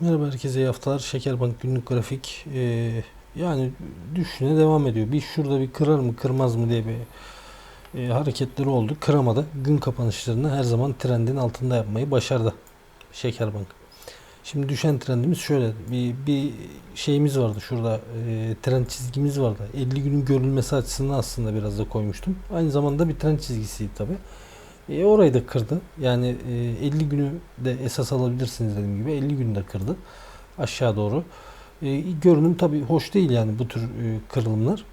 Merhaba herkese iyi haftalar. Şekerbank günlük grafik ee, yani düşüşüne devam ediyor. Bir şurada bir kırar mı kırmaz mı diye bir e, hareketleri oldu. Kıramadı. Gün kapanışlarını her zaman trendin altında yapmayı başardı Şekerbank. Şimdi düşen trendimiz şöyle bir, bir şeyimiz vardı şurada e, trend çizgimiz vardı. 50 günün görülmesi açısından aslında biraz da koymuştum. Aynı zamanda bir trend çizgisiydi tabi. E, orayı da kırdı. Yani e, 50 günü de esas alabilirsiniz dediğim gibi. 50 günü de kırdı. Aşağı doğru. E, görünüm tabii hoş değil yani bu tür e, kırılımlar.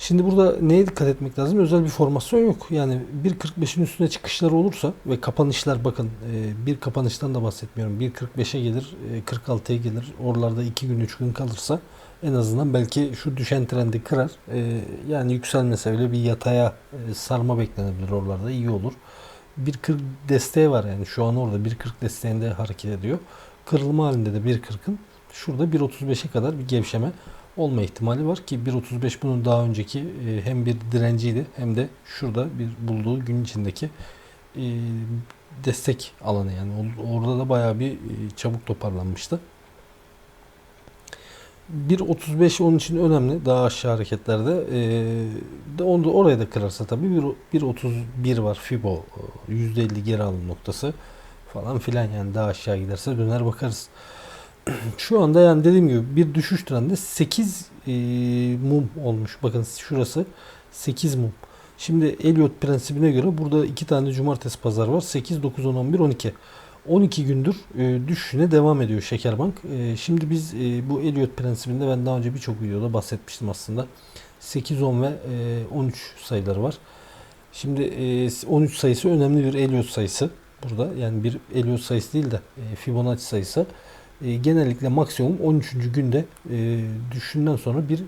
Şimdi burada neye dikkat etmek lazım? Özel bir formasyon yok. Yani 1.45'in üstüne çıkışları olursa ve kapanışlar bakın e, bir kapanıştan da bahsetmiyorum. 1.45'e gelir, e, 46'ya gelir. Oralarda 2 gün 3 gün kalırsa en azından belki şu düşen trendi kırar. E, yani yükselmese bile bir yataya e, sarma beklenebilir oralarda. iyi olur. 1.40 desteği var yani şu an orada 1.40 desteğinde hareket ediyor. Kırılma halinde de 1.40'ın şurada 1.35'e kadar bir gevşeme olma ihtimali var ki 1.35 bunun daha önceki e, hem bir direnciydi hem de şurada bir bulduğu gün içindeki e, destek alanı yani Or- orada da bayağı bir e, çabuk toparlanmıştı. 1.35 onun için önemli daha aşağı hareketlerde. E, de onu da oraya da kırarsa tabii 1 1.31 var Fibo e, %50 geri alım noktası falan filan yani daha aşağı giderse döner bakarız. Şu anda yani dediğim gibi bir düşüş trendi 8 e, mum olmuş. Bakın şurası 8 mum. Şimdi Elliot prensibine göre burada iki tane cumartesi pazar var. 8, 9, 10, 11, 12. 12 gündür e, düşüşüne devam ediyor Şekerbank. E, şimdi biz e, bu Elliot prensibinde ben daha önce birçok videoda bahsetmiştim aslında. 8, 10 ve e, 13 sayıları var. Şimdi e, 13 sayısı önemli bir Elliot sayısı burada. Yani bir Elliot sayısı değil de e, Fibonacci sayısı. E, genellikle maksimum 13. günde e, düşüşünden sonra bir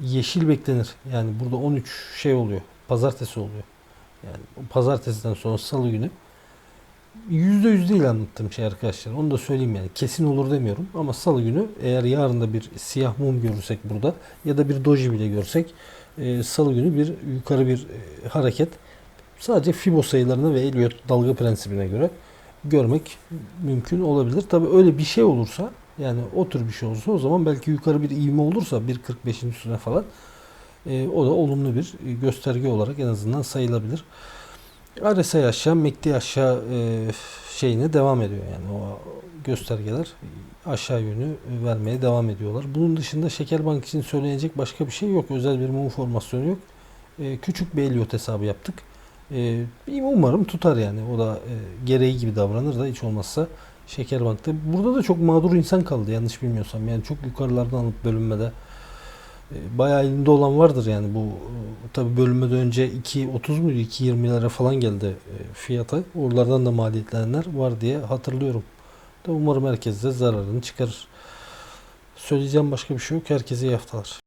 yeşil beklenir. Yani burada 13 şey oluyor. Pazartesi oluyor. Yani pazartesiden sonra salı günü %100 değil anlattığım şey arkadaşlar. Onu da söyleyeyim yani. Kesin olur demiyorum. Ama salı günü eğer yarın da bir siyah mum görürsek burada ya da bir doji bile görsek e, salı günü bir yukarı bir e, hareket sadece Fibo sayılarına ve Elliot dalga prensibine göre görmek mümkün olabilir. Tabi öyle bir şey olursa yani o tür bir şey olursa o zaman belki yukarı bir ivme olursa 1.45'in üstüne falan e, o da olumlu bir gösterge olarak en azından sayılabilir. RSI aşağı, MACD aşağı e, şeyine devam ediyor yani o göstergeler aşağı yönü vermeye devam ediyorlar. Bunun dışında Şekerbank için söylenecek başka bir şey yok. Özel bir mum formasyonu yok. E, küçük bir Elliot hesabı yaptık. E, umarım tutar yani. O da e, gereği gibi davranır da hiç olmazsa Şekerbank'ta. Burada da çok mağdur insan kaldı yanlış bilmiyorsam. Yani çok yukarılardan alıp bölünmede e, bayağı elinde olan vardır yani bu e, tabi bölünmeden önce 2.30 muydu 2.20'lere falan geldi e, fiyata. Oralardan da maliyetlenenler var diye hatırlıyorum. Da umarım herkes de zararını çıkarır. Söyleyeceğim başka bir şey yok. Herkese iyi haftalar.